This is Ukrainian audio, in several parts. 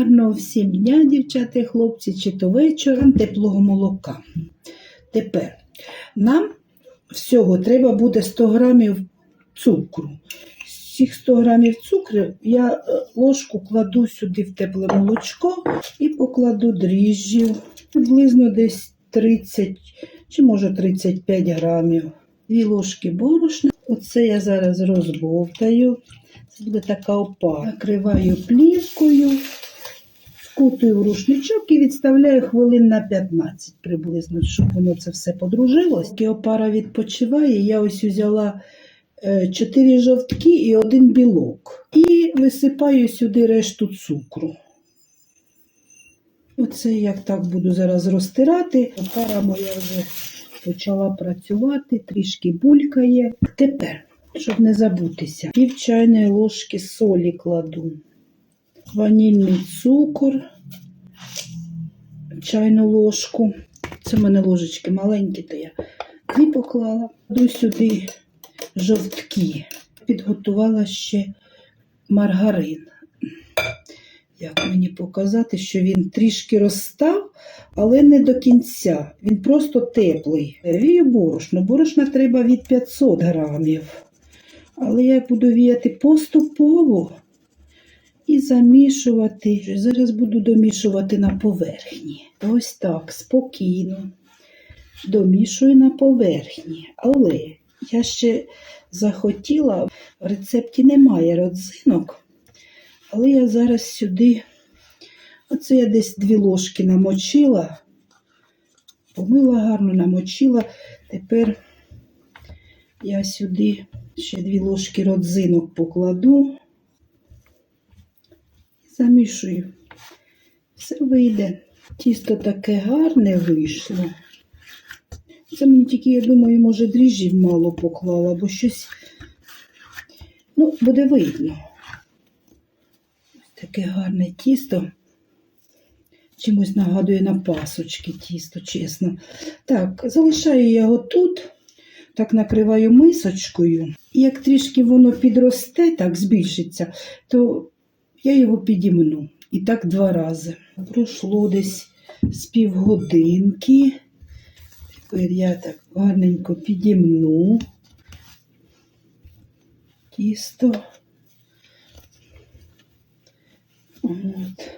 Гарного всім дня, дівчата і хлопці, чи то вечором теплого молока. Тепер нам всього треба буде 100 грамів цукру. З цих 100 грамів цукру я е, ложку кладу сюди в тепле молочко і покладу дріжджів приблизно десь 30 чи може 35 грамів. Дві ложки борошна. Оце я зараз розбовтаю. Це буде така опара. Накриваю плівкою, вкутую в рушничок і відставляю хвилин на 15 приблизно, щоб воно це все подружилось. Поки опара відпочиває, я ось взяла 4 жовтки і один білок. І висипаю сюди решту цукру. Оце як так буду зараз розтирати. Опара моя вже почала працювати, трішки булькає. Тепер, щоб не забутися, пів чайної ложки солі кладу, ванільний цукор, чайну ложку. Це в мене ложечки маленькі, то я дві поклала. Кладу сюди жовтки. Підготувала ще маргарин. Як мені показати, що він трішки розстав, але не до кінця. Він просто теплий. Вію борошно. Борошна треба від 500 грамів. Але я буду віяти поступово і замішувати. Зараз буду домішувати на поверхні. Ось так, спокійно. Домішую на поверхні. Але я ще захотіла, в рецепті немає родзинок. Але я зараз сюди, оце я десь дві ложки намочила, помила гарно, намочила. Тепер я сюди ще дві ложки родзинок покладу замішую. Все вийде. Тісто таке гарне вийшло. Це мені тільки, я думаю, може, дріжджів мало поклала, бо щось, ну, буде видно. Таке гарне тісто. Чимось нагадує на пасочки тісто, чесно. Так, залишаю його тут, так накриваю мисочкою. І як трішки воно підросте, так збільшиться, то я його підімну. І так два рази. Пройшло десь з півгодинки. Тепер я так гарненько підімну тісто. От.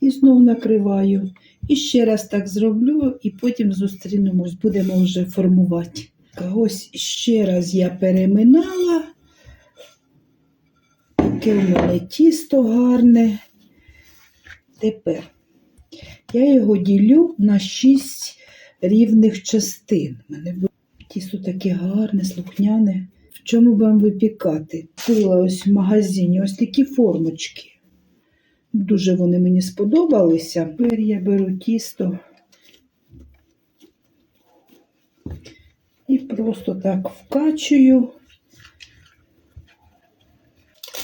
І знову накриваю. І ще раз так зроблю, і потім зустрінемось, будемо вже формувати. Ось ще раз я переминала. Таке у мене тісто гарне. Тепер я його ділю на 6 рівних частин. У мене тісто таке гарне, слухняне. В чому будемо випікати? Купила ось в магазині ось такі формочки. Дуже вони мені сподобалися. Тепер я беру тісто і просто так вкачую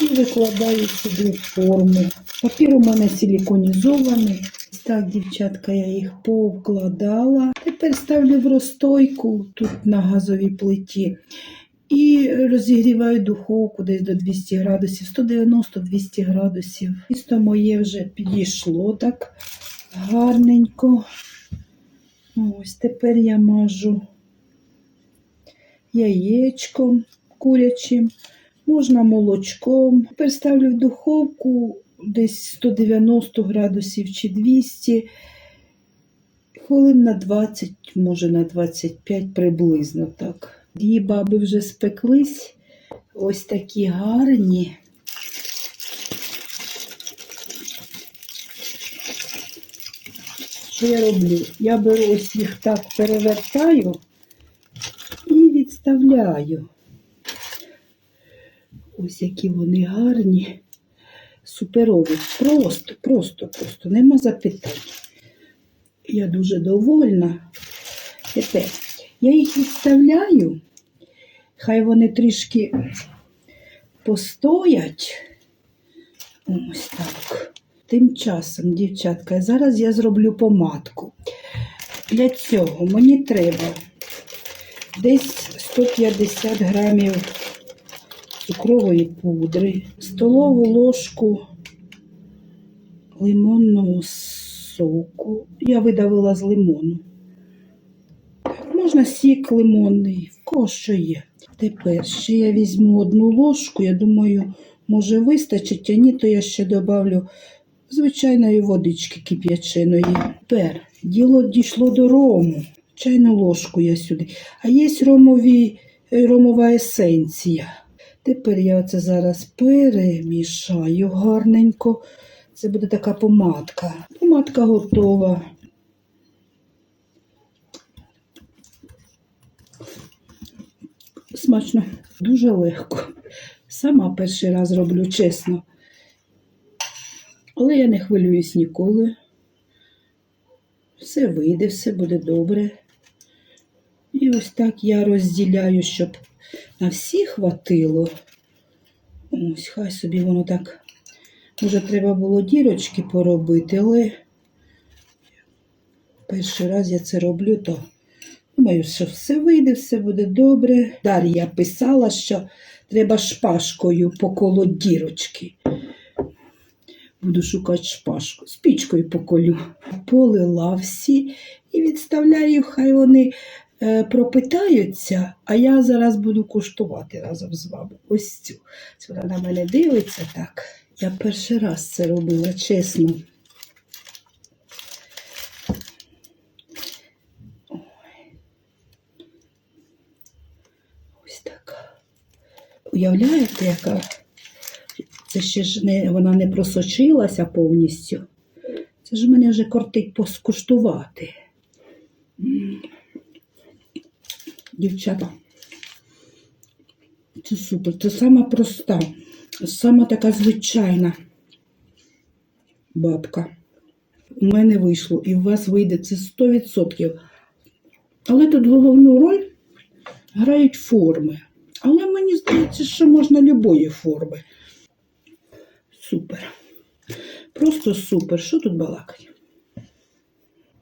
і викладаю сюди форму. Папір у мене силіконізований. Так, дівчатка, я їх повкладала. Тепер ставлю в розстойку тут на газовій плиті. І розігріваю духовку десь до 200 градусів, 190-200 градусів. Тісто моє вже підійшло так гарненько. Ось тепер я мажу яєчком курячим, можна молочком. Тепер ставлю в духовку десь 190 градусів чи 200 хвилин на 20, може на 25 приблизно так. Її баби вже спеклись. Ось такі гарні. Що я роблю? Я беру ось їх так перевертаю і відставляю. Ось які вони гарні, суперові. Просто, просто, просто, нема запитань. Я дуже довольна. Тепер я їх відставляю, хай вони трішки постоять. Ось так. Тим часом, дівчатка, зараз я зроблю помадку. Для цього мені треба десь 150 грамів цукрової пудри, столову ложку лимонного соку. Я видавила з лимону. Можна сік лимонний, в кого що є. Тепер ще я візьму одну ложку, я думаю, може вистачить, а ні, то я ще добавлю звичайної водички кип'яченої. Тепер діло дійшло до рому. Чайну ложку я сюди. А є ромові, ромова есенція. Тепер я оце зараз перемішаю гарненько. Це буде така помадка. Помадка готова. Смачно, дуже легко. Сама перший раз роблю, чесно. Але я не хвилююсь ніколи. Все вийде, все буде добре. І ось так я розділяю, щоб на всі хватило. Ось, хай собі воно так. Може, треба було дірочки поробити, але перший раз я це роблю, то думаю, що все вийде, все буде добре. Дар'я писала, що треба шпажкою поколоть дірочки. Буду шукати шпажку. Спічкою поколю. Полила всі і відставляю, хай вони пропитаються, а я зараз буду куштувати разом з вами. Ось цю. Вона на мене дивиться так. Я перший раз це робила, чесно. Ось так. Уявляєте, яка це ще ж не, вона не просочилася повністю. Це ж мене вже кортить поскуштувати. Дівчата, це супер, це сама проста, сама така звичайна бабка. У мене вийшло і у вас вийде це 100%. Але тут головну роль грають форми. Але мені здається, що можна любої форми. Супер. Просто супер. Що тут балакать?